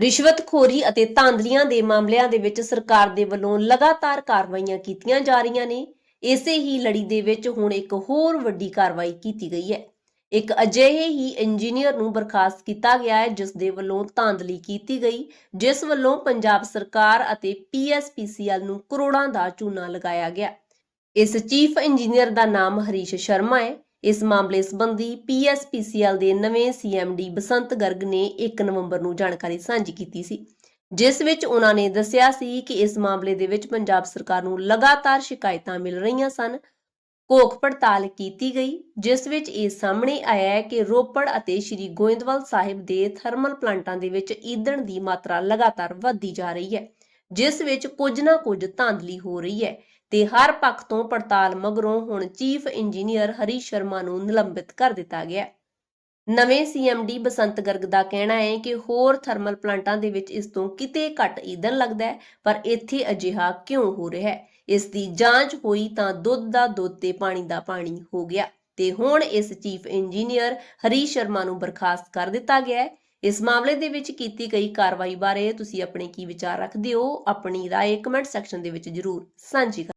ਰਿਸ਼ਵਤਖੋਰੀ ਅਤੇ ਧਾਂਦਲੀਆਂ ਦੇ ਮਾਮਲਿਆਂ ਦੇ ਵਿੱਚ ਸਰਕਾਰ ਦੇ ਵੱਲੋਂ ਲਗਾਤਾਰ ਕਾਰਵਾਈਆਂ ਕੀਤੀਆਂ ਜਾ ਰਹੀਆਂ ਨੇ। ਇਸੇ ਹੀ ਲੜੀ ਦੇ ਵਿੱਚ ਹੁਣ ਇੱਕ ਹੋਰ ਵੱਡੀ ਕਾਰਵਾਈ ਕੀਤੀ ਗਈ ਹੈ। ਇੱਕ ਅਜਿਹੇ ਹੀ ਇੰਜੀਨੀਅਰ ਨੂੰ ਬਰਖਾਸਤ ਕੀਤਾ ਗਿਆ ਹੈ, ਜਿਸ ਦੇ ਵੱਲੋਂ ਧਾਂਦਲੀ ਕੀਤੀ ਗਈ, ਜਿਸ ਵੱਲੋਂ ਪੰਜਾਬ ਸਰਕਾਰ ਅਤੇ ਪੀਐਸਪੀਸੀਐਲ ਨੂੰ ਕਰੋੜਾਂ ਦਾ ਚੂਨਾ ਲਗਾਇਆ ਗਿਆ। ਇਸ ਚੀਫ ਇੰਜੀਨੀਅਰ ਦਾ ਨਾਮ ਹਰੀਸ਼ ਸ਼ਰਮਾ ਹੈ। ਇਸ ਮਾਮਲੇ ਸੰਬੰਧੀ ਪੀਐਸਪੀਸੀਐਲ ਦੇ ਨਵੇਂ ਸੀਐਮਡੀ ਬਸੰਤ ਗਰਗ ਨੇ 1 ਨਵੰਬਰ ਨੂੰ ਜਾਣਕਾਰੀ ਸਾਂਝੀ ਕੀਤੀ ਸੀ, ਜਿਸ ਵਿੱਚ ਉਹਨਾਂ ਨੇ ਦੱਸਿਆ ਸੀ ਕਿ ਇਸ ਮਾਮਲੇ ਦੇ ਵਿੱਚ ਪੰਜਾਬ ਸਰਕਾਰ ਨੂੰ ਲਗਾਤਾਰ ਸ਼ਿਕਾਇਤਾਂ ਮਿਲ ਰਹੀਆਂ ਸਨ। ਕੋਖ ਪੜਤਾਲ ਕੀਤੀ ਗਈ, ਜਿਸ ਵਿੱਚ ਇਹ ਸਾਹਮਣੇ ਆਇਆ ਹੈ ਕਿ ਰੋਪੜ ਅਤੇ ਸ਼੍ਰੀ ਗੋਇੰਦਵਾਲ ਸਾਹਿਬ ਦੇ ਥਰਮਲ ਪਲਾਂਟਾਂ ਦੇ ਵਿੱਚ ਈਂਧਣ ਦੀ ਮਾਤਰਾ ਲਗਾਤਾਰ ਵਧਦੀ ਜਾ ਰਹੀ ਹੈ, ਜਿਸ ਵਿੱਚ ਕੁਝ ਨਾ ਕੁਝ ਧਾਂਦਲੀ ਹੋ ਰਹੀ ਹੈ। ਤੇ ਹਰ ਪੱਖ ਤੋਂ ਪੜਤਾਲ ਮਗਰੋਂ ਹੁਣ ਚੀਫ ਇੰਜੀਨੀਅਰ ਹਰੀ ਸ਼ਰਮਾ ਨੂੰ ਨਿਲੰਬਿਤ ਕਰ ਦਿੱਤਾ ਗਿਆ ਹੈ। ਨਵੇਂ ਸੀਐਮਡੀ ਬਸੰਤ ਗਰਗ ਦਾ ਕਹਿਣਾ ਹੈ ਕਿ ਹੋਰ ਥਰਮਲ ਪਲਾਂਟਾਂ ਦੇ ਵਿੱਚ ਇਸ ਤੋਂ ਕਿਤੇ ਘੱਟ ਈਂਧਣ ਲੱਗਦਾ ਹੈ ਪਰ ਇੱਥੇ ਅਜਿਹਾ ਕਿਉਂ ਹੋ ਰਿਹਾ ਹੈ ਇਸ ਦੀ ਜਾਂਚ ਹੋਈ ਤਾਂ ਦੁੱਧ ਦਾ ਦੁੱਧ ਤੇ ਪਾਣੀ ਦਾ ਪਾਣੀ ਹੋ ਗਿਆ ਤੇ ਹੁਣ ਇਸ ਚੀਫ ਇੰਜੀਨੀਅਰ ਹਰੀ ਸ਼ਰਮਾ ਨੂੰ ਬਰਖਾਸਤ ਕਰ ਦਿੱਤਾ ਗਿਆ ਹੈ ਇਸ ਮਾਮਲੇ ਦੇ ਵਿੱਚ ਕੀਤੀ ਗਈ ਕਾਰਵਾਈ ਬਾਰੇ ਤੁਸੀਂ ਆਪਣੇ ਕੀ ਵਿਚਾਰ ਰੱਖਦੇ ਹੋ ਆਪਣੀ رائے ਕਮੈਂਟ ਸੈਕਸ਼ਨ ਦੇ ਵਿੱਚ ਜਰੂਰ ਸਾਂਝੀ ਕਰੋ